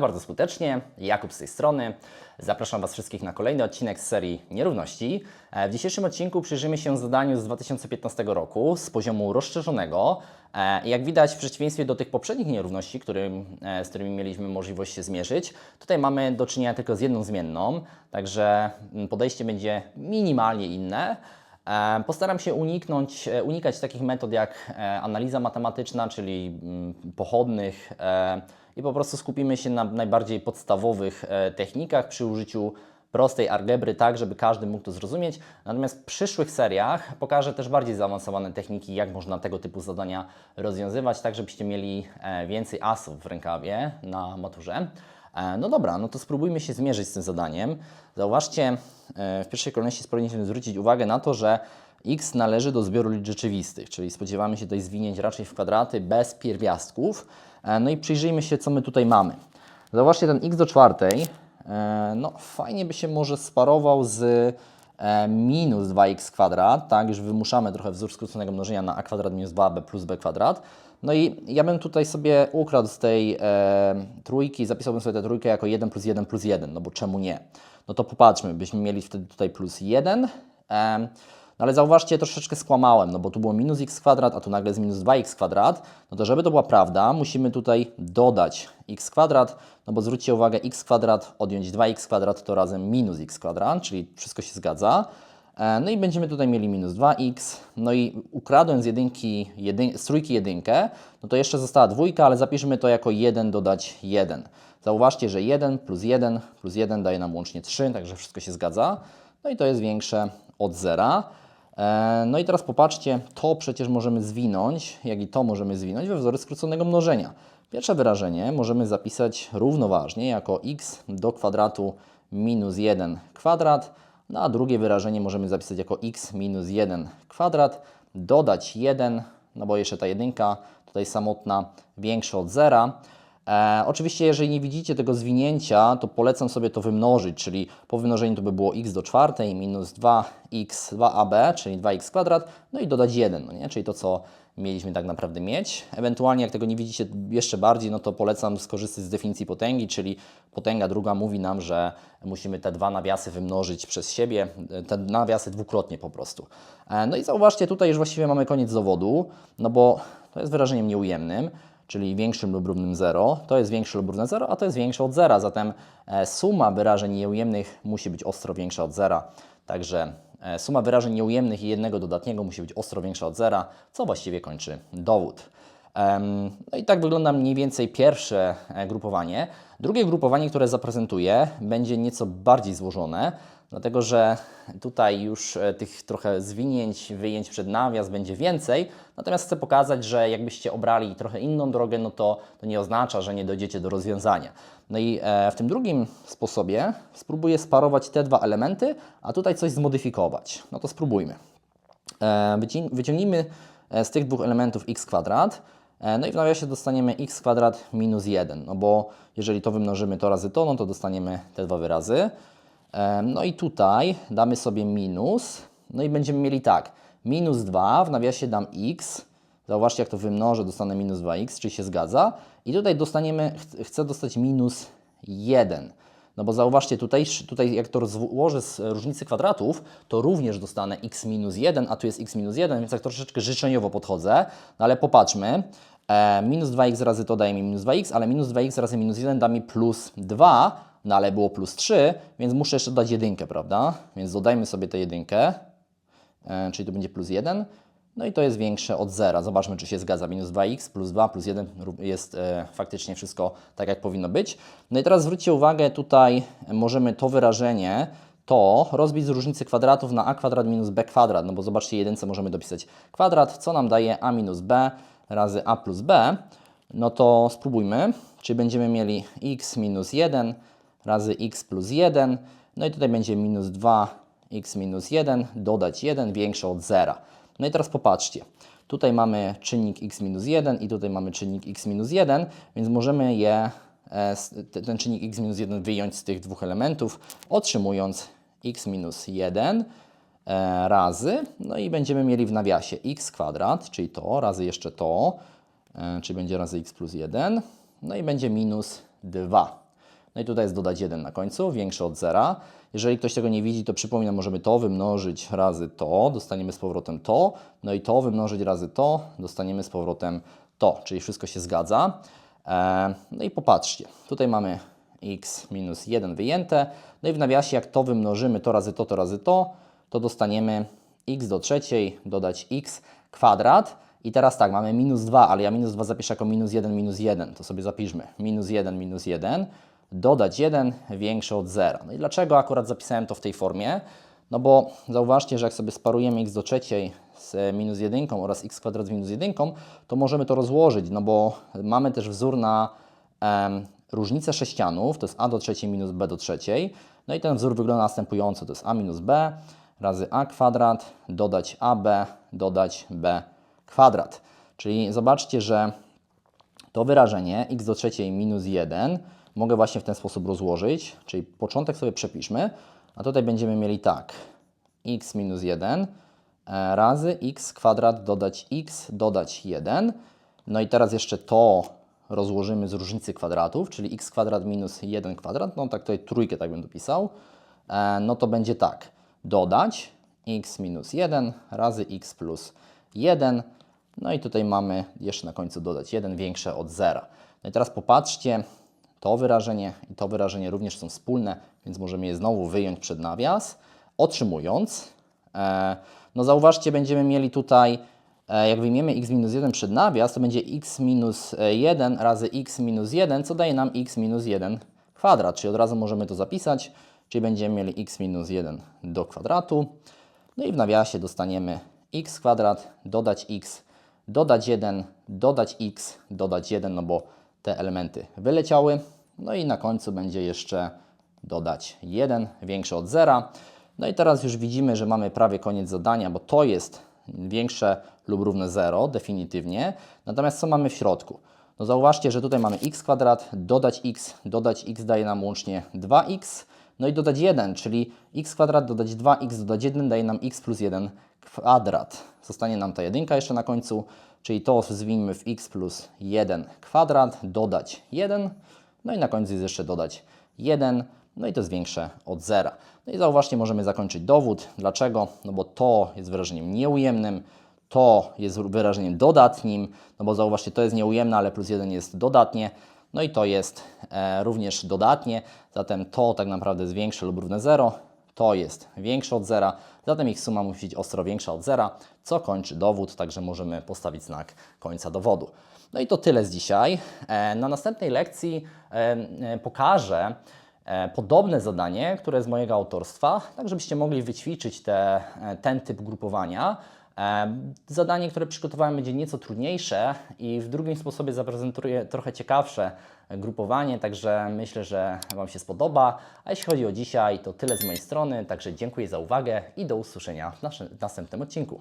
Bardzo skutecznie, Jakub z tej strony. Zapraszam Was wszystkich na kolejny odcinek z serii Nierówności. E, W dzisiejszym odcinku przyjrzymy się zadaniu z 2015 roku z poziomu rozszerzonego. E, Jak widać, w przeciwieństwie do tych poprzednich nierówności, którym, e, z którymi mieliśmy możliwość się zmierzyć, tutaj mamy do czynienia tylko z jedną zmienną, także podejście będzie minimalnie inne. E, Postaram się uniknąć, e, unikać takich metod jak e, analiza matematyczna, czyli mm, pochodnych i po prostu skupimy się na najbardziej podstawowych technikach przy użyciu prostej algebry, tak żeby każdy mógł to zrozumieć. Natomiast w przyszłych seriach pokażę też bardziej zaawansowane techniki, jak można tego typu zadania rozwiązywać, tak żebyście mieli więcej asów w rękawie na maturze. E, No dobra, no to spróbujmy się zmierzyć z tym zadaniem. Zauważcie, e, w pierwszej kolejności powinniśmy zwrócić uwagę na to, że x należy do zbioru liczb rzeczywistych, czyli spodziewamy się tutaj zwinięć raczej w kwadraty bez pierwiastków. E, No i przyjrzyjmy się, co my tutaj mamy. Zauważcie, ten x do czwartej, no fajnie by się może sparował z minus 2x kwadrat, tak, już wymuszamy trochę wzór skróconego mnożenia na a kwadrat minus 2b plus b kwadrat. No i ja bym tutaj sobie ukradł z tej e, trójki, zapisałbym sobie tę trójkę jako 1 plus 1 plus 1, no bo czemu nie? No to popatrzmy, byśmy mieli wtedy tutaj plus 1, e, no ale zauważcie, troszeczkę skłamałem, no bo tu było minus x kwadrat, a tu nagle jest minus 2x kwadrat. No to żeby to była prawda, musimy tutaj dodać x kwadrat, no bo zwróćcie uwagę, x kwadrat odjąć 2x kwadrat to razem minus x kwadrat, czyli wszystko się zgadza. E, No i będziemy tutaj mieli minus 2x, no i ukradłem z, jedynki, jedyn, z trójki jedynkę, no to jeszcze została dwójka, ale zapiszmy to jako 1 dodać 1. Zauważcie, że 1 plus 1 plus 1 daje nam łącznie 3, także wszystko się zgadza. No i to jest większe od zera. E, No i teraz popatrzcie, to przecież możemy zwinąć, jak i to możemy zwinąć we wzory skróconego mnożenia. Pierwsze wyrażenie możemy zapisać równoważnie jako x do kwadratu minus 1 kwadrat, no a drugie wyrażenie możemy zapisać jako x minus 1 kwadrat, dodać 1, no bo jeszcze ta jedynka tutaj samotna większa od zera. E, oczywiście, jeżeli nie widzicie tego zwinięcia, to polecam sobie to wymnożyć, czyli po wymnożeniu to by było x do czwartej minus 2x, 2ab, czyli 2x kwadrat, no i dodać 1, no nie? czyli to, co mieliśmy tak naprawdę mieć. Ewentualnie, jak tego nie widzicie jeszcze bardziej, no to polecam skorzystać z definicji potęgi, czyli potęga druga mówi nam, że musimy te dwa nawiasy wymnożyć przez siebie, te nawiasy dwukrotnie po prostu. E, No i zauważcie, tutaj już właściwie mamy koniec zawodu, no bo to jest wyrażeniem nieujemnym czyli większym lub równym 0, to jest większe lub równe 0, a to jest większe od 0, zatem e, suma wyrażeń nieujemnych musi być ostro większa od 0. Także e, suma wyrażeń nieujemnych i jednego dodatniego musi być ostro większa od 0, co właściwie kończy dowód. No i tak wygląda mniej więcej pierwsze e, grupowanie. Drugie grupowanie, które zaprezentuję, będzie nieco bardziej złożone, dlatego że tutaj już e, tych trochę zwinięć, wyjęć przed nawias będzie więcej. Natomiast chcę pokazać, że jakbyście obrali trochę inną drogę, no to, to nie oznacza, że nie dojdziecie do rozwiązania. No i e, w tym drugim sposobie spróbuję sparować te dwa elementy, a tutaj coś zmodyfikować. No to spróbujmy. Wycią- Wyciągnijmy z tych dwóch elementów x kwadrat, no i w nawiasie dostaniemy x kwadrat minus 1, no bo jeżeli to wymnożymy to razy to, no to dostaniemy te dwa wyrazy. E, No i tutaj damy sobie minus, no i będziemy mieli tak, minus 2, w nawiasie dam x, zauważcie jak to wymnożę, dostanę minus 2x, czyli się zgadza. I tutaj dostaniemy, ch- chcę dostać minus 1. No bo zauważcie, tutaj, tutaj jak to rozłożę z różnicy kwadratów, to również dostanę x minus 1, a tu jest x minus 1, więc tak troszeczkę życzeniowo podchodzę. No ale popatrzmy, e, minus 2x razy to daje mi minus 2x, ale minus 2x razy minus 1 da mi plus 2, no ale było plus 3, więc muszę jeszcze dać jedynkę, prawda? Więc dodajmy sobie tę jedynkę, e, czyli to będzie plus 1. No i to jest większe od zera. Zobaczmy, czy się zgadza. Minus 2x plus 2 plus 1 ró- jest e, faktycznie wszystko tak, jak powinno być. No i teraz zwróćcie uwagę, tutaj możemy to wyrażenie, to rozbić z różnicy kwadratów na a kwadrat minus b kwadrat. No bo zobaczcie, jedynce możemy dopisać kwadrat, co nam daje a minus b razy a plus b. No to spróbujmy. Czyli będziemy mieli x minus 1 razy x plus 1. No i tutaj będzie minus 2x minus 1, dodać 1, większe od 0. No i teraz popatrzcie. Tutaj mamy czynnik x minus 1 i tutaj mamy czynnik x minus 1, więc możemy je, e, ten czynnik x minus 1 wyjąć z tych dwóch elementów, otrzymując x minus 1 e, razy, no i będziemy mieli w nawiasie x kwadrat, czyli to, razy jeszcze to, e, czyli będzie razy x plus 1, no i będzie minus 2. No i tutaj jest dodać 1 na końcu, większe od zera. Jeżeli ktoś tego nie widzi, to przypominam, możemy to wymnożyć razy to, dostaniemy z powrotem to, no i to wymnożyć razy to, dostaniemy z powrotem to, czyli wszystko się zgadza. E, No i popatrzcie, tutaj mamy x minus 1 wyjęte, no i w nawiasie jak to wymnożymy, to razy to, to razy to, to dostaniemy x do trzeciej dodać x kwadrat. I teraz tak, mamy minus 2, ale ja minus 2 zapiszę jako minus 1, minus 1, to sobie zapiszmy. Minus 1, minus 1, dodać 1 większe od 0. No i dlaczego akurat zapisałem to w tej formie? No bo zauważcie, że jak sobie sparujemy x do trzeciej z minus 1 oraz x kwadrat z minus 1, to możemy to rozłożyć, no bo mamy też wzór na em, różnicę sześcianów, to jest a do trzeciej minus b do trzeciej. No i ten wzór wygląda następująco, to jest a minus b razy a kwadrat, dodać ab, dodać b kwadrat. Czyli zobaczcie, że to wyrażenie x do trzeciej minus 1 mogę właśnie w ten sposób rozłożyć, czyli początek sobie przepiszmy, a tutaj będziemy mieli tak, x minus 1 e, razy x kwadrat dodać x dodać 1. No i teraz jeszcze to rozłożymy z różnicy kwadratów, czyli x kwadrat minus 1 kwadrat, no tak tutaj trójkę tak bym dopisał, E, no to będzie tak, dodać x minus 1 razy x plus 1, no i tutaj mamy jeszcze na końcu dodać 1 większe od 0. No i teraz popatrzcie, to wyrażenie i to wyrażenie również są wspólne, więc możemy je znowu wyjąć przed nawias, otrzymując, e, no zauważcie, będziemy mieli tutaj, e, jak wyjmiemy x minus 1 przed nawias, to będzie x minus 1 razy x minus 1, co daje nam x minus 1 kwadrat, czyli od razu możemy to zapisać, czyli będziemy mieli x minus 1 do kwadratu, no i w nawiasie dostaniemy x kwadrat, dodać x, dodać 1, dodać x, dodać 1, no bo te elementy wyleciały. No i na końcu będzie jeszcze dodać 1 większe od 0. No i teraz już widzimy, że mamy prawie koniec zadania, bo to jest większe lub równe 0 definitywnie. Natomiast co mamy w środku? No zauważcie, że tutaj mamy x kwadrat, dodać x, dodać x daje nam łącznie 2x, no i dodać 1, czyli x kwadrat dodać 2x dodać 1 daje nam x plus 1 kwadrat. Zostanie nam ta jedynka jeszcze na końcu, czyli to zwinimy w x plus 1 kwadrat, dodać 1, no i na końcu jest jeszcze dodać 1, no i to jest większe od 0. No i zauważcie, możemy zakończyć dowód. Dlaczego? No bo to jest wyrażeniem nieujemnym, to jest wyrażeniem dodatnim, no bo zauważcie, to jest nieujemne, ale plus 1 jest dodatnie, no i to jest również dodatnie, zatem to tak naprawdę jest większe lub równe 0, to jest większe od 0, zatem ich suma musi być ostro większa od 0, co kończy dowód, także możemy postawić znak końca dowodu. No i to tyle z dzisiaj. E, na następnej lekcji e, e, pokażę e, podobne zadanie, które jest mojego autorstwa, tak żebyście mogli wyćwiczyć te, e, ten typ grupowania. Zadanie, które przygotowałem, będzie nieco trudniejsze i w drugim sposobie zaprezentuję trochę ciekawsze grupowanie, także myślę, że Wam się spodoba. A jeśli chodzi o dzisiaj, to tyle z mojej strony, także dziękuję za uwagę i do usłyszenia w naszym następnym odcinku.